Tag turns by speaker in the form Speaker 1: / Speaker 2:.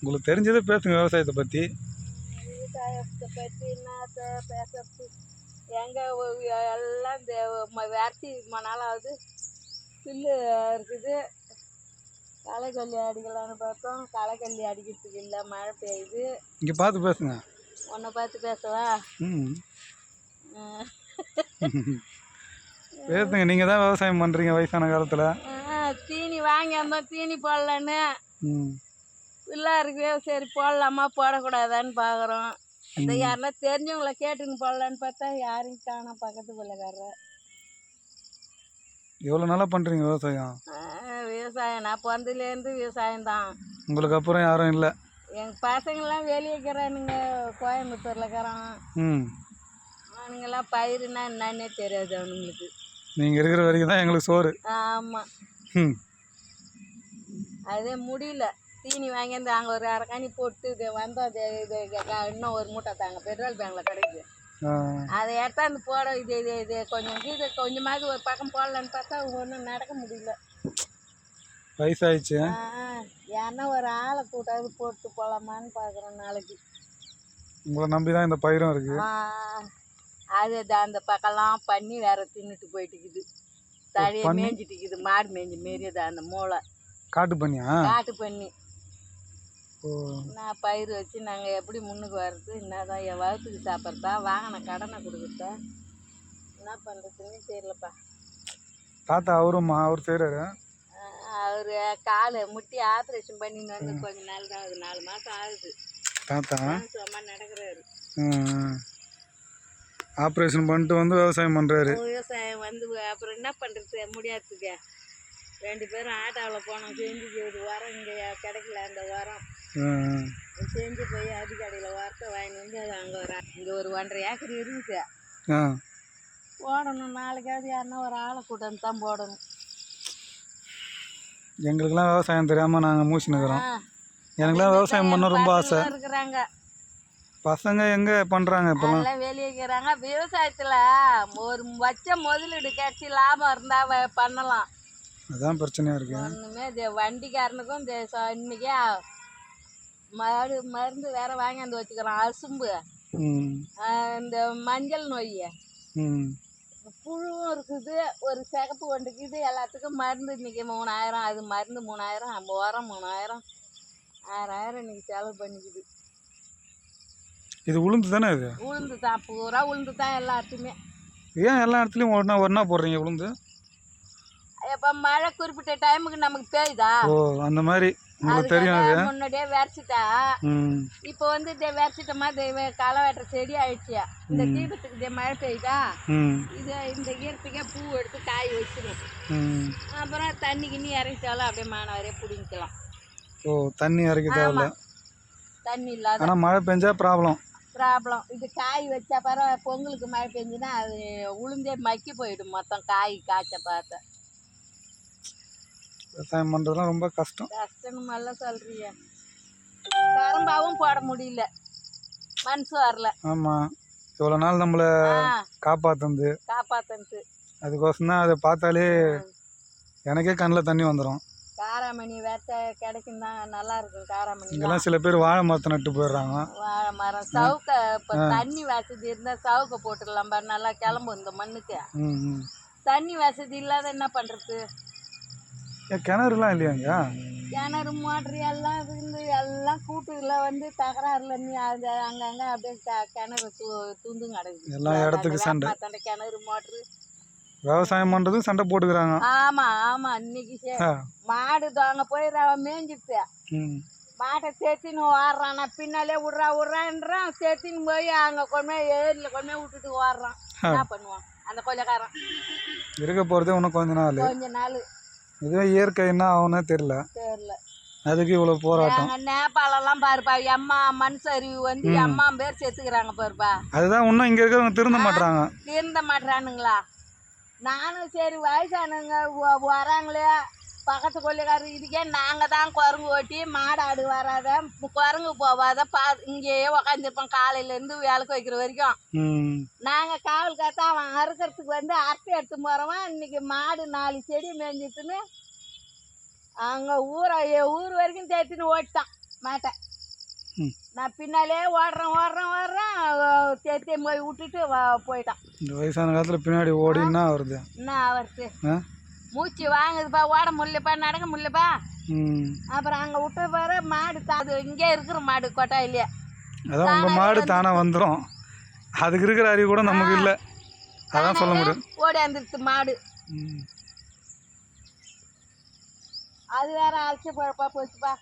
Speaker 1: உங்களுக்கு தெரிஞ்சதை பேசுங்க விவசாயத்தை பற்றி
Speaker 2: விவசாயத்தை பற்றி என்னத்த பேசுறது? எங்கே எல்லாம் இந்த விரட்டி ரொம்ப நாளாவது புல்லு இருக்குது. களைக்கல்லி அடிக்கலான்னு பார்த்தோம். களைக்கல்லி அடிக்கிறதுக்கு இல்லை மழை பெய்யுது.
Speaker 1: இங்கே பார்த்து பேசுங்க.
Speaker 2: உன்னை பார்த்து பேசவா?
Speaker 1: பேசுங்க நீங்கள் தான் விவசாயம் பண்ணுறீங்க வயசான காலத்தில்.
Speaker 2: தீனி வாங்கியிருந்தோம் தீனி போடலன்னு.
Speaker 1: ம்
Speaker 2: புல்லா இருக்கு சரி போடலாமா? போடக்கூடாதான்னு பார்க்குறோம் இந்த யாருன்னா தெரிஞ்சவங்கள கேட்டுன்னு போடலான்னு பார்த்தா யாரையும் காணோம் பக்கத்து பிள்ளைக்காரர்.
Speaker 1: எவ்வளோ நல்லா பண்ணுறீங்க விவசாயம்?
Speaker 2: விவசாயம். நான் பிறந்ததுலேருந்து விவசாயம் தான்.
Speaker 1: உங்களுக்கு அப்புறம் யாரும் இல்லை?
Speaker 2: எங்கள் பசங்கள்லாம் வெளியே இருக்கிறானுங்க. கோயம்புத்தூரில் இருக்கிறான்.
Speaker 1: ம்.
Speaker 2: அவனுங்கெல்லாம் பயிருன்னா என்னன்னே தெரியாது அவனுங்களுக்கு.
Speaker 1: நீங்கள் இருக்கிற வரைக்கும் தான் எங்களுக்கு சோறு.
Speaker 2: ஆமாம்
Speaker 1: ம்.
Speaker 2: அதே முடியல. தீனி வாங்கியாந்து அங்கே ஒரு அரைக்காணி போட்டு இது வந்தோம் இது இது க- இன்னும் ஒரு மூட்டை தாங்க. பெட்ரோல் பேங்கில் கிடைக்குது அதை எடுத்தாந்து போட இது இது இது கொஞ்சம் இது கொஞ்சமாவது ஒரு பக்கம் போடலான்னு பார்த்தா ஒன்றும் நடக்க முடியல.
Speaker 1: வயசாயிடுச்சு.
Speaker 2: யாருன்னா ஒரு ஆளை கூட்டாவது போட்டு போகலாமான்னு பார்க்குறோம் நாளைக்கு.
Speaker 1: உங்களை நம்பி தான் இந்த பயிரும் இருக்குது
Speaker 2: ஆ, அது அந்த பக்கம்லாம் பண்ணி வேற தின்னுட்டு போயிட்டுக்குது. தழைய
Speaker 1: பன்னி?
Speaker 2: மேய்ஞ்சிட்டுக்குது மாடு மேய்ஞ்சி மாரியுது அந்த மூளை.
Speaker 1: காட்டு பண்ணியா
Speaker 2: காட்டு பண்ணி நான் பயிர் வச்சு நாங்கள் எப்படி முன்னுக்கு வர்றது? என்னதான் என் வகுத்துக்கு சாப்பிட்றதா? வாங்கின கடனை கொடுக்குறதா? என்ன பண்ணுறதுன்னு தெரியலப்பா.
Speaker 1: தாத்தா அவரும் அவர் செய்கிறாரு
Speaker 2: அவர் காலை முட்டி ஆப்ரேஷன் பண்ணின்னு வந்து கொஞ்ச நாள் தான் ஆகுது. நாலு மாதம் ஆகுது.
Speaker 1: தாத்தா?
Speaker 2: சும்மா நடக்கிறாரு.
Speaker 1: ஆப்ரேஷன் பண்ணிட்டு வந்து விவசாயம் பண்ணுறாரு
Speaker 2: விவசாயம் வந்து அப்புறம் என்ன பண்ணுறது முடியாதுங்க. ரெண்டு பேரும் ஆட்டோவில் போனோம். செஞ்சு ஒரு வாரம். இங்கே கிடைக்கல அந்த வாரம் செஞ்சு போய் அதிகாரியில் வார்த்தை வாங்கிட்டு வந்து அது அங்கே வர இங்கே ஒரு ஒன்றரை ஏக்கர் இருக்குது போடணும். நாளைக்காவது யாருன்னா ஒரு ஆளை கூட்டம் தான் போடணும்.
Speaker 1: எங்களுக்கெல்லாம் விவசாயம் தெரியாமல் நாங்கள் மூச்சுனுக்குறோம் எனக்குலாம் விவசாயம் பண்ண ரொம்ப ஆசை.
Speaker 2: இருக்கிறாங்க.
Speaker 1: பசங்க எங்கே பண்ணுறாங்க இப்போலாம்
Speaker 2: எல்லாம் வெளியே இருக்கிறாங்க விவசாயத்தில் ஒரு வச்ச முதலீடு கிடச்சி லாபம் இருந்தால் பண்ணலாம்.
Speaker 1: அதான் பிரச்சனையாக இருக்கு.
Speaker 2: ஒன்றுமே இது வண்டிக்காரனுக்கும் இந்த ச- இன்னைக்கே மரு மருந்து வேற வாங்கியாந்து வச்சுக்கிறான் அசும்பு.
Speaker 1: ம்.
Speaker 2: ஆஹ் இந்த மஞ்சள் நோய்
Speaker 1: ம்.
Speaker 2: புழுவும் இருக்குது ஒரு சிகப்பு ஒன்றுக்குது எல்லாத்துக்கும் மருந்து இன்னைக்கு மூணாயிரம் அது மருந்து மூணாயிரம் நம்ம உரம் மூணாயிரம் ஆறாயிரம் இன்னைக்கு செலவு பண்ணிக்குது.
Speaker 1: இது உளுந்து தானே இது?
Speaker 2: உளுந்து தான் பூரா உளுந்து தான் எல்லாத்துக்குமே.
Speaker 1: ஏன் எல்லா இடத்துலையும் ஒன்றா ஒன்றா போடுறீங்க உளுந்து?
Speaker 2: இப்போ மழை குறிப்பிட்ட டைமுக்கு நமக்கு பெய்யுதா?
Speaker 1: ஓ அந்த மாதிரி உங்களுக்கு தெரியும் அது.
Speaker 2: முன்னாடியே விரைச்சிட்டா? இப்போ வந்து இந்த விரைச்சிட்டோமா களை வெட்டுற செடி ஆயிடுச்சு. இந்த தீபத்துக்கு மழை பெய்யுதா? இது இந்த ஈரத்துக்கே பூ எடுத்து காய் வச்சிடும் அப்புறம் தண்ணி கிண்ணி இறங்கிட்டாலும் அப்படியே மானவரே பிடிங்கிக்கலாம்.
Speaker 1: ஓ தண்ணி இறக்க தேவையில்ல.
Speaker 2: தண்ணி இல்லாத
Speaker 1: ஆனால் மழை பெஞ்சா ப்ராப்ளம்.
Speaker 2: ப்ராப்ளம். இது காய் வச்சா பரவ பொங்கலுக்கு மழை பெஞ்சுன்னா அது உளுந்தே மக்கி போயிடும் மொத்தம் காய் காய்ச்ச பார்த்த.
Speaker 1: விவசாயம் பண்ணுறதுலாம் ரொம்ப கஷ்டம்.
Speaker 2: கஷ்டம் எல்லாம் சொல்றிய. கரும்பாவும் போட முடியல. மனசு வரல.
Speaker 1: ஆமாம் இவ்வளோ நாள் நம்மளை காப்பாற்றுந்து
Speaker 2: காப்பாத்தன்ட்டு
Speaker 1: அதுக்கோசரம் தான் அதை பார்த்தாலே எனக்கே கண்ணில் தண்ணி வந்துடும்
Speaker 2: காராமணி வேட்டை கிடைக்கும் தான் நல்லா இருக்கும் காராமணி.
Speaker 1: இங்கெல்லாம் சில பேர் வாழை மரத்தை நட்டு போயிடுறாங்க.
Speaker 2: வாழை மரம் சவுக்க இப்போ தண்ணி வசதி இருந்தால் சவுக்க போட்டுடலாம் பாரு நல்லா கிளம்பும் இந்த மண்ணுக்கு. தண்ணி வசதி இல்லாத என்ன பண்ணுறது
Speaker 1: ஏன் கிணறுலாம் இல்லையாங்க
Speaker 2: கிணறு மோட்ரு எல்லாம் இருந்து எல்லாம் கூட்டுல வந்து தகராறுல நீ அது அங்கங்கே அப்படியே கிணறு துந்தும் கிடக்குது.
Speaker 1: எல்லா இடத்துக்கு சண்டை.
Speaker 2: கிணறு மோட்ரு
Speaker 1: விவசாயம் பண்ணுறதும் சண்டை போட்டுக்கிறாங்க.
Speaker 2: ஆமா ஆமா இன்னைக்கு மாடு தாங்க போய் மேய்ஞ்சிட்டு மாட்டை சேர்த்தின்னு ஓடுறான் நான் பின்னாலே விட்றா விட்றான்றான் சேர்த்தின்னு போய் அங்கே கொண்டு ஏரியில் கொண்டு விட்டுட்டு ஓடுறான். என்ன பண்ணுவான்? அந்த கொள்ளக்காரன்.
Speaker 1: இருக்க போகிறதே இன்னும் கொஞ்ச நாள்.
Speaker 2: கொஞ்ச நாள்.
Speaker 1: இதுவே இயற்கை என்ன ஆகும்னே தெரில
Speaker 2: தெரியல.
Speaker 1: அதுக்கு இவ்வளோ போராட்டம்.
Speaker 2: நேபாளெல்லாம் பாருப்பா எம்மா மண் சரிவு வந்து எம்மா பேர் செத்துக்கிறாங்க பாருப்பா.
Speaker 1: அதுதான் இன்னும் இங்கே இருக்கிறவங்க திருந்த மாட்றாங்க.
Speaker 2: திருந்த மாட்றானுங்களா? நானும் சரி வயசானவங்க வ- வராங்களே. பக்கத்து கொள்ளைக்காரர் இதுக்கே நாங்கள் தான் குரங்கு ஓட்டி மாடாடு வராத குரங்கு போவாத பா இங்கேயே உக்காந்துருப்போம் காலையிலேருந்து வேலைக்கு வைக்கிற வரைக்கும். நாங்கள் காவல் காத்தா அவன் அறுக்கிறதுக்கு வந்து அறுத்து எடுத்து போகிறவன் இன்னைக்கு மாடு நாலு செடி மேய்ஞ்சிட்டுன்னு அங்கே ஊரை ஊர் வரைக்கும் தேத்தின்னு ஓட்டிட்டான் மாட்டை. நான் பின்னாலே ஓடுறேன் ஓடுறேன் ஓடுறேன் தேத்தி போய் விட்டுட்டு போயிட்டான்.
Speaker 1: இந்த வயசான காலத்தில் பின்னாடி ஓடினா வருது.
Speaker 2: என்ன
Speaker 1: ஆ?
Speaker 2: மூச்சு வாங்குதுப்பா ஓட முடியலப்பா நடக்க முடியலப்பா. அப்புறம் அங்கே விட்ட பாரு மாடு அது இங்கே இருக்கிற மாடு கொட்டாயிலேயே
Speaker 1: அதான் உங்கள் மாடு தானாக வந்துடும் அதுக்கு இருக்கிற அறிவு கூட நமக்கு இல்லை. அதான் சொல்ல முடியும்.
Speaker 2: ஓடி வந்துருச்சு மாடு. அது வேற அழைச்சி போப்பா போச்சுப்பா.